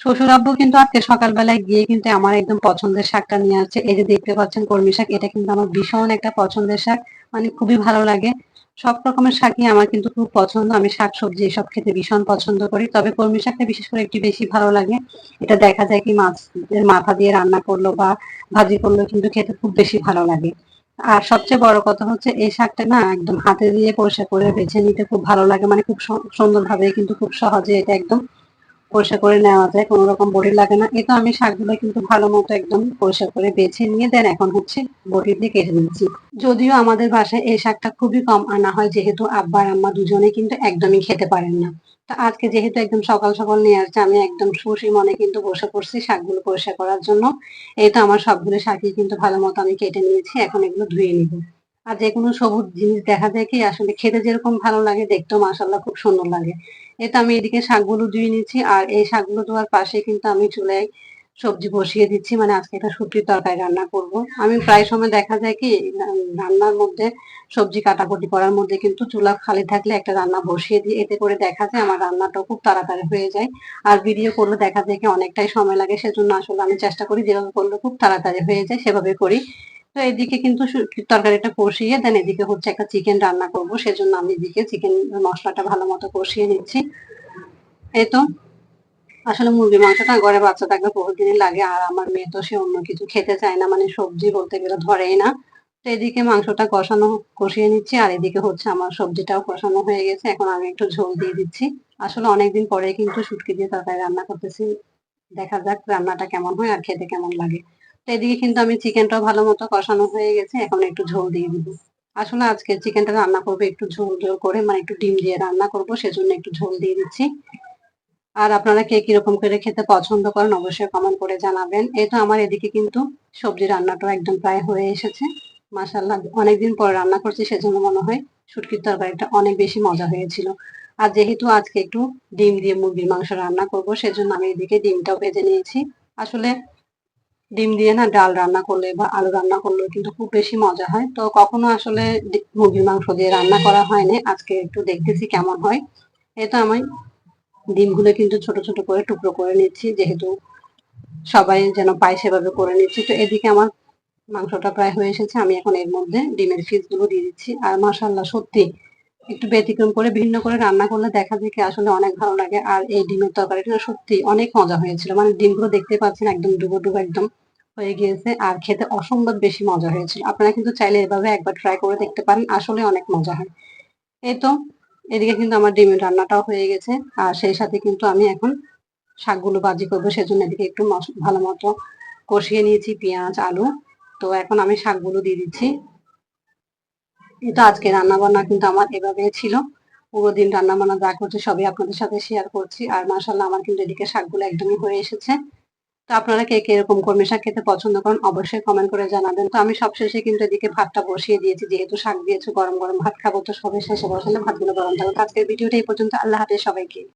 শ্বশুর আব্বু কিন্তু আজকে সকালবেলায় গিয়ে কিন্তু আমার একদম পছন্দের শাকটা নিয়ে আসছে। এই যে দেখতে পাচ্ছেন কলমি শাক, এটা কিন্তু আমার ভীষণ একটা পছন্দের শাক মানে খুবই ভালো লাগে। সব রকমের শাকই আমার কিন্তু খুব পছন্দ। আমি শাক সবজি এসব খেতে ভীষণ পছন্দ করি, তবে কলমি শাকটা বিশেষ করে একটু বেশি ভালো লাগে। এটা দেখা যায় কি মাছের মাথা দিয়ে রান্না করল বা ভাজি করল কিন্তু খেতে খুব বেশি ভালো লাগে। আর সবচেয়ে বড় কথা হচ্ছে, এই শাকটা না একদম হাতে দিয়ে পরিষ্কার করে বেছে নিতে খুব ভালো লাগে। মানে খুব সুন্দর ভাবে কিন্তু খুব সহজে এটা একদম পরিষ্কার করে নেওয়া যায়, কোনো রকম বড়ি লাগে না। তো আমি শাকগুলো কিন্তু ভালো মতো একদম পরিষ্কার করে বেছে নিয়ে দেন, এখন হচ্ছে বটি দিয়ে কেটে নিচ্ছি। যদিও আমাদের বাসায় এই শাকটা খুবই কম আনা হয়, যেহেতু আব্বা আর আম্মা দুজনে কিন্তু একদমই খেতে পারেন না। তা আজকে যেহেতু একদম সকাল সকাল নিয়ে আসছে, আমি একদম সুশি মনে কিন্তু বসে পড়ছি শাকগুলো পরিষ্কার করার জন্য। এই তো আমার সবগুলো শাকই কিন্তু ভালো মতো আমি কেটে নিয়েছি, এখন এগুলো ধুয়ে নিব। আর যে কোনো সবুজ জিনিস দেখা যায় কি, আসলে খেতে যেরকম ভালো লাগে, দেখতেও মাসাল্লাহ খুব সুন্দর লাগে। এটা আমি এদিকে শাকগুলো ধুয়ে নিচ্ছি আর এই শাকগুলো ধোয়ার পাশে কিন্তু আমি চুলায় সবজি বসিয়ে দিচ্ছি মানে আজকে একটা সবজির তরকারি রান্না করব। আমি প্রায় সময় দেখা যায় কি রান্নার মধ্যে, সবজি কাটাকুটি করার মধ্যে কিন্তু চুলা খালি থাকলে একটা রান্না বসিয়ে দিই, এতে করে দেখা যায় আমার রান্নাটা খুব তাড়াতাড়ি হয়ে যায়। আর ভিডিও করলে দেখা যায় কি অনেকটাই সময় লাগে, সেজন্য আসলে আমি চেষ্টা করি, যেভাবে করলে খুব তাড়াতাড়ি হয়ে যায়, সেভাবে করি। তো এদিকে কিন্তু তরকারিটা কষিয়ে দেন এদিকে হচ্ছে একটা চিকেন রান্না করব, সেজন্য আমি এদিকে চিকেন মশলাটা ভালো মতো কষিয়ে নিচ্ছি। এই তো, আসলে মুরগি মাংসটা ঘরে বাচ্চা থাকলে বহুদিনই লাগে, আর আমার মেয়ে তো সে অন্য কিছু খেতে চায় না মানে সবজি বলতে গেলে ধরেই না। তো এদিকে মাংসটা কষানো, কষিয়ে নিচ্ছি, আর এদিকে হচ্ছে আমার সবজিটাও কষানো হয়ে গেছে, এখন আমি একটু ঝোল দিয়ে দিচ্ছি। আসলে অনেকদিন পরে কিন্তু শুটকি দিয়ে তরকারি রান্না করতেছি, দেখা যাক রান্নাটা কেমন হয় আর খেতে কেমন লাগে। এদিকে কিন্তু আমি চিকেনটাও ভালো মতো কষানো হয়ে গেছে। এখন একটু ঝোল দিয়ে দিব। আসলে আজকে চিকেনটা রান্না করব একটু ঝোল ঝোল করে মানে একটু ডিম দিয়ে রান্না করব, সেজন্য একটু ঝোল দিয়ে দিচ্ছি। আর আপনারা কে কীরকম করে খেতে পছন্দ করেন অবশ্যই কমেন্ট করে জানাবেন। এই তো আমার এদিকে কিন্তু সবজি রান্নাটাও একদম প্রায় হয়ে এসেছে। মাসাল্লাহ অনেকদিন পর রান্না করছি, সেজন্য মনে হয় শুটকির তরকারিটা অনেক বেশি মজা হয়েছিল। আর যেহেতু আজকে একটু ডিম দিয়ে মুরগির মাংস রান্না করব, সেজন্য আমি এদিকে ডিমটাও ভেজে নিয়েছি। আসলে ডিম দিয়ে না ডাল রান্না করলে বা আলু রান্না করলে কিন্তু খুব বেশি মজা হয়। তো কখনো আসলে মুরগির মাংস দিয়ে রান্না করা হয়নি। আজকে একটু দেখতেছি কেমন হয়। তো আমি ডিমগুলো কিন্তু ছোট ছোট করে টুকরো করে নিচ্ছি, যেহেতু সবাই যেন পায় সেভাবে করে নিচ্ছি। তো এদিকে আমার মাংসটা প্রায় হয়ে এসেছে। আমি এখন এর মধ্যে ডিমেরগুলো দিয়ে দিচ্ছি। আর মাসাল্লাহ সত্যি একটু ব্যতিক্রম করে ভিন্ন করে রান্না করলে দেখা কি আসলে অনেক ভালো লাগে। আর এই ডিমের তরকারিটা সত্যি অনেক মজা হয়েছিল। মানে ডিমগুলো দেখতে পাচ্ছেন একদম ডুবো ডুবো একদম হয়ে গিয়েছে আর খেতে অসম্ভব বেশি মজা হয়েছিল। আপনারা কিন্তু চাইলে এভাবে একবার ট্রাই করে দেখতে পারেন, আসলে অনেক মজা হয়। এই তো, এদিকে কিন্তু আমার ডিমের রান্নাটাও হয়ে গেছে। আর সেই সাথে কিন্তু আমি এখন শাকগুলো বাজি করব, সেজন্য এদিকে একটু ভালো মতো কষিয়ে নিয়েছি পেঁয়াজ, আলু। তো এখন আমি শাকগুলো দিয়ে দিচ্ছি। এটা আজকে রান্নাবান্না কিন্তু আমার এভাবে ছিল। পুরো দিন রান্না বান্না যা করছে সবই আপনাদের সাথে শেয়ার করছি। আর মাসাল্লাহ আমার কিন্তু এদিকে শাকগুলো একদমই হয়ে এসেছে। তো আপনারা কে কে এরকম কর্মী শাক খেতে পছন্দ করেন অবশ্যই কমেন্ট করে জানাবেন। তো আমি সবশেষে কিন্তু এদিকে ভাতটা বসিয়ে দিয়েছি। যেহেতু শাক দিয়েছে, গরম গরম ভাত খাব, তো সবাই শেষে বসালে ভাতগুলো গরম থাকবে আজকের ভিডিওটা এই পর্যন্ত। আল্লাহ হাফেজ সবাইকে।